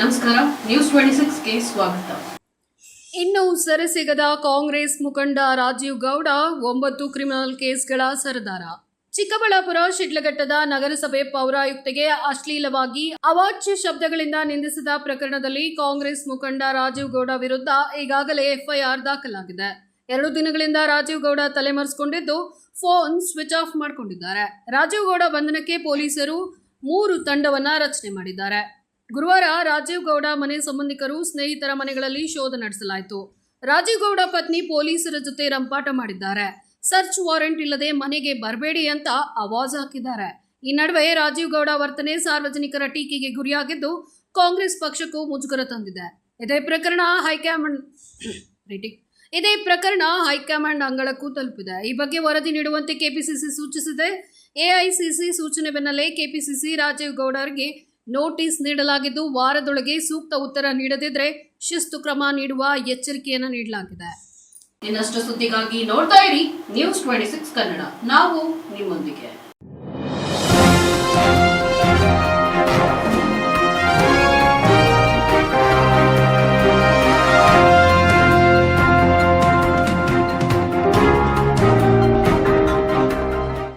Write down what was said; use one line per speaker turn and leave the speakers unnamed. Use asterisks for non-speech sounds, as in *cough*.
ನಮಸ್ಕಾರ news twenty ಸಿಕ್ಸ್ಗೆ ಸ್ವಾಗತ.
ಇನ್ನು ಸೆರೆಸಿಗದ ಕಾಂಗ್ರೆಸ್ ಮುಖಂಡ ರಾಜೀವ್ ಗೌಡ, ಒಂಬತ್ತು ಕ್ರಿಮಿನಲ್ ಕೇಸ್ಗಳ ಸರದಾರ. ಚಿಕ್ಕಬಳ್ಳಾಪುರ, ಶಿಡ್ಲಘಟ್ಟದ ನಗರಸಭೆ ಪೌರಾಯುಕ್ತೆಗೆ ಅಶ್ಲೀಲವಾಗಿ ಅವಾಚ್ಯ ಶಬ್ದಗಳಿಂದ ನಿಂದಿಸಿದ ಪ್ರಕರಣದಲ್ಲಿ ಕಾಂಗ್ರೆಸ್ ಮುಖಂಡ ರಾಜೀವ್ ಗೌಡ ವಿರುದ್ಧ ಈಗಾಗಲೇ ಎಫ್ಐಆರ್ ದಾಖಲಾಗಿದೆ. ಎರಡು ದಿನಗಳಿಂದ ರಾಜೀವ್ ಗೌಡ ತಲೆಮರೆಸಿಕೊಂಡಿದ್ದು, ಫೋನ್ ಸ್ವಿಚ್ ಆಫ್ ಮಾಡಿಕೊಂಡಿದ್ದಾರೆ. ರಾಜೀವ್ ಗೌಡ ಬಂಧನಕ್ಕೆ ಪೊಲೀಸರು ಮೂರು ತಂಡವನ್ನ ರಚನೆ ಮಾಡಿದ್ದಾರೆ. ಗುರುವಾರ ರಾಜೀವ್ ಗೌಡ ಮನೆ ಸಂಬಂಧಿಕರು ಸ್ನೇಹಿತರ ಮನೆಗಳಲ್ಲಿ ಶೋಧ ನಡೆಸಲಾಯಿತು. ರಾಜೀವ್ ಗೌಡ ಪತ್ನಿ ಪೊಲೀಸರ ಜೊತೆ ರಂಪಾಟ ಮಾಡಿದ್ದಾರೆ. ಸರ್ಚ್ ವಾರೆಂಟ್ ಇಲ್ಲದೆ ಮನೆಗೆ ಬರಬೇಡಿ ಅಂತ ಆವಾಜ್ ಹಾಕಿದ್ದಾರೆ. ಈ ನಡುವೆ ರಾಜೀವ್ ಗೌಡ ವರ್ತನೆ ಸಾರ್ವಜನಿಕರ ಟೀಕೆಗೆ ಗುರಿಯಾಗಿದ್ದು ಕಾಂಗ್ರೆಸ್ ಪಕ್ಷಕ್ಕೂ ಮುಜುಗರ ತಂದಿದೆ. ಇದೇ ಪ್ರಕರಣ ಹೈಕಮಾಂಡ್. *coughs* ಇದೇ ಪ್ರಕರಣ ಹೈಕಮಾಂಡ್ ಅಂಗಳಕ್ಕೂ ತಲುಪಿದೆ. ಈ ಬಗ್ಗೆ ವರದಿ ನೀಡುವಂತೆ ಕೆಪಿಸಿಸಿ ಸೂಚಿಸಿದೆ. ಎಐಸಿಸಿ ಸೂಚನೆ ಬೆನ್ನಲ್ಲೇ ಕೆಪಿಸಿಸಿ ರಾಜೀವ್ ಗೌಡರಿಗೆ ನೋಟಿಸ್ ನೀಡಲಾಗಿದ್ದು, ವಾರದೊಳಗೆ ಸೂಕ್ತ ಉತ್ತರ ನೀಡದಿದ್ರೆ ಶಿಸ್ತು ಕ್ರಮ ನೀಡುವ ಎಚ್ಚರಿಕೆಯನ್ನು ನೀಡಲಾಗಿದೆ.
ಇನ್ನಷ್ಟು ಸುದ್ದಿಗಾಗಿ ನೋಡ್ತಾ ಇರಿ ನ್ಯೂಸ್ ಟ್ವೆಂಟಿ ಕನ್ನಡ ನಾವು ನಿಮ್ಮೊಂದಿಗೆ.